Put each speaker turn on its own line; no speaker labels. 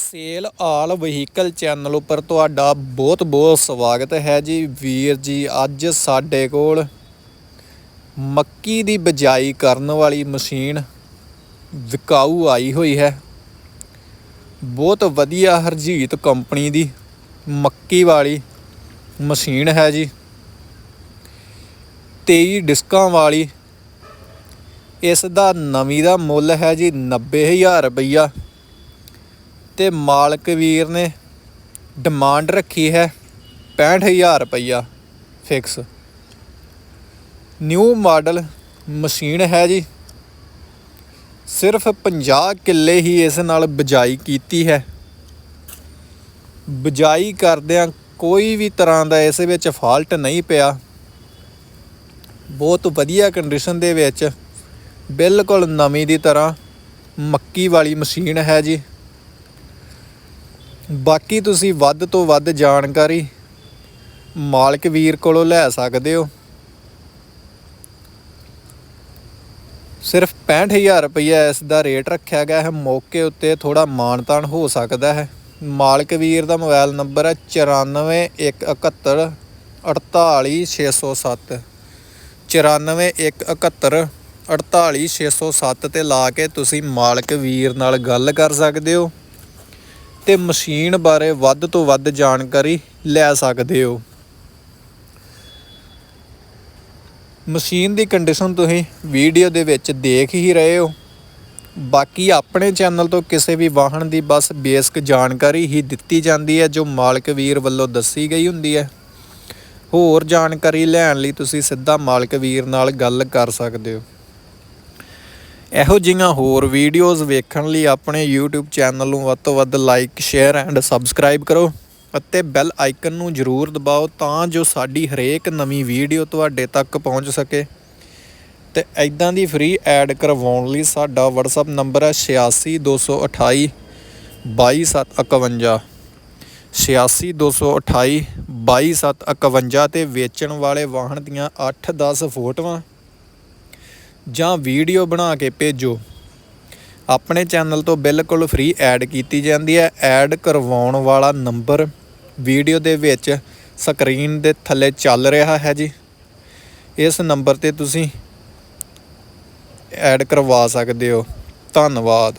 Sale ਆਲ vehicle channel ਉੱਪਰ ਤੁਹਾਡਾ ਬਹੁਤ ਬਹੁਤ ਸਵਾਗਤ ਹੈ ਜੀ। ਵੀਰ ਜੀ, ਅੱਜ ਸਾਡੇ ਕੋਲ ਮੱਕੀ ਦੀ ਬਜਾਈ ਕਰਨ ਵਾਲੀ ਮਸ਼ੀਨ ਵਿਕਾਊ ਆਈ ਹੋਈ ਹੈ। ਬਹੁਤ ਵਧੀਆ ਹਰਜੀਤ ਕੰਪਨੀ ਦੀ ਮੱਕੀ ਵਾਲੀ ਮਸ਼ੀਨ ਹੈ ਜੀ। 23 ਡਿਸਕਾਂ ਵਾਲੀ, ਇਸ ਦਾ ਨਵੀਂ ਦਾ ਮੁੱਲ ਹੈ ਜੀ 90000 ਰੁਪਈਆ। ਤੇ ਮਾਲਕ ਵੀਰ ਨੇ ਡਿਮਾਂਡ ਰੱਖੀ ਹੈ 65000 ਰੁਪਈਆ ਫਿਕਸ ਨਿਊ ਮਾਡਲ ਮਸ਼ੀਨ ਹੈ ਜੀ। ਸਿਰਫ 50 ਕਿੱਲੇ ਹੀ ਇਸ ਨਾਲ ਬਜਾਈ ਕੀਤੀ ਹੈ। ਬਜਾਈ ਕਰਦਿਆਂ ਕੋਈ ਵੀ ਤਰ੍ਹਾਂ ਦਾ ਇਸ ਵਿੱਚ ਫਾਲਟ ਨਹੀਂ ਪਿਆ। ਬਹੁਤ ਵਧੀਆ ਕੰਡੀਸ਼ਨ ਦੇ ਵਿੱਚ ਬਿਲਕੁਲ ਨਵੀਂ ਦੀ ਤਰ੍ਹਾਂ ਮੱਕੀ ਵਾਲੀ ਮਸ਼ੀਨ ਹੈ ਜੀ। ਬਾਕੀ ਤੁਸੀਂ ਵੱਧ ਤੋਂ ਵੱਧ ਜਾਣਕਾਰੀ ਮਾਲਕ ਵੀਰ ਕੋਲੋਂ ਲੈ ਸਕਦੇ ਹੋ। ਸਿਰਫ 65000 ਰੁਪਈਆ ਇਸ ਦਾ ਰੇਟ ਰੱਖਿਆ ਗਿਆ ਹੈ। ਮੌਕੇ ਉੱਤੇ ਥੋੜਾ ਮਾਨਤਾਨ ਹੋ ਸਕਦਾ ਹੈ। ਮਾਲਕ ਵੀਰ ਦਾ ਮੋਬਾਈਲ ਨੰਬਰ ਹੈ 9417 48607 94171 48607 ਤੇ ਲਾ ਕੇ ਤੁਸੀਂ ਮਾਲਕ ਵੀਰ ਨਾਲ ਗੱਲ ਕਰ ਸਕਦੇ ਹੋ। ਤੇ ਮਸ਼ੀਨ ਬਾਰੇ ਵੱਧ ਤੋਂ ਵੱਧ ਜਾਣਕਾਰੀ ਲੈ ਸਕਦੇ ਹੋ। ਮਸ਼ੀਨ ਦੀ ਕੰਡੀਸ਼ਨ ਤੁਸੀਂ ਵੀਡੀਓ ਦੇ ਵਿੱਚ ਦੇਖ ਹੀ ਰਹੇ ਹੋ। ਬਾਕੀ ਆਪਣੇ ਚੈਨਲ ਤੋਂ ਕਿਸੇ ਵੀ ਵਾਹਨ ਦੀ ਬਸ ਬੇਸਿਕ ਜਾਣਕਾਰੀ ਹੀ ਦਿੱਤੀ ਜਾਂਦੀ ਹੈ, ਜੋ ਮਾਲਕ ਵੀਰ ਵੱਲੋਂ ਦੱਸੀ ਗਈ ਹੁੰਦੀ ਹੈ। ਹੋਰ ਜਾਣਕਾਰੀ ਲੈਣ ਲਈ ਤੁਸੀਂ ਸਿੱਧਾ ਮਾਲਕ ਵੀਰ ਨਾਲ ਗੱਲ ਕਰ ਸਕਦੇ ਹੋ। ਇਹੋ ਜਿਹੀਆਂ ਹੋਰ ਵੀਡੀਓਜ਼ ਵੇਖਣ ਲਈ ਆਪਣੇ YouTube ਚੈਨਲ ਨੂੰ ਵੱਧ ਤੋਂ ਵੱਧ ਲਾਈਕ ਸ਼ੇਅਰ ਐਂਡ ਸਬਸਕ੍ਰਾਈਬ ਕਰੋ ਅਤੇ ਬੈਲ ਆਈਕਨ ਨੂੰ ਜ਼ਰੂਰ ਦਬਾਓ ਤਾਂ ਜੋ ਸਾਡੀ ਹਰੇਕ ਨਵੀਂ ਵੀਡੀਓ ਤੁਹਾਡੇ ਤੱਕ ਪਹੁੰਚ ਸਕੇ। ਤੇ ਐਦਾਂ ਦੀ ਫ੍ਰੀ ਐਡ ਕਰਵਾਉਣ ਲਈ ਸਾਡਾ WhatsApp ਨੰਬਰ ਹੈ 86228 22751 86228 22751 ਤੇ ਵੇਚਣ ਵਾਲੇ ਵਾਹਨ ਦੀਆਂ 8-10 ਫੋਟੋਆਂ ਜਾਂ ਵੀਡੀਓ ਬਣਾ ਕੇ ਭੇਜੋ। ਆਪਣੇ ਚੈਨਲ ਤੋਂ ਬਿਲਕੁਲ ਫ੍ਰੀ ਐਡ ਕੀਤੀ ਜਾਂਦੀ ਹੈ। ਐਡ ਕਰਵਾਉਣ ਵਾਲਾ ਨੰਬਰ ਵੀਡੀਓ ਦੇ ਵਿੱਚ ਸਕਰੀਨ ਦੇ ਥੱਲੇ ਚੱਲ ਰਿਹਾ ਹੈ ਜੀ। ਇਸ ਨੰਬਰ ਤੇ ਤੁਸੀਂ ਐਡ ਕਰਵਾ ਸਕਦੇ ਹੋ। ਧੰਨਵਾਦ।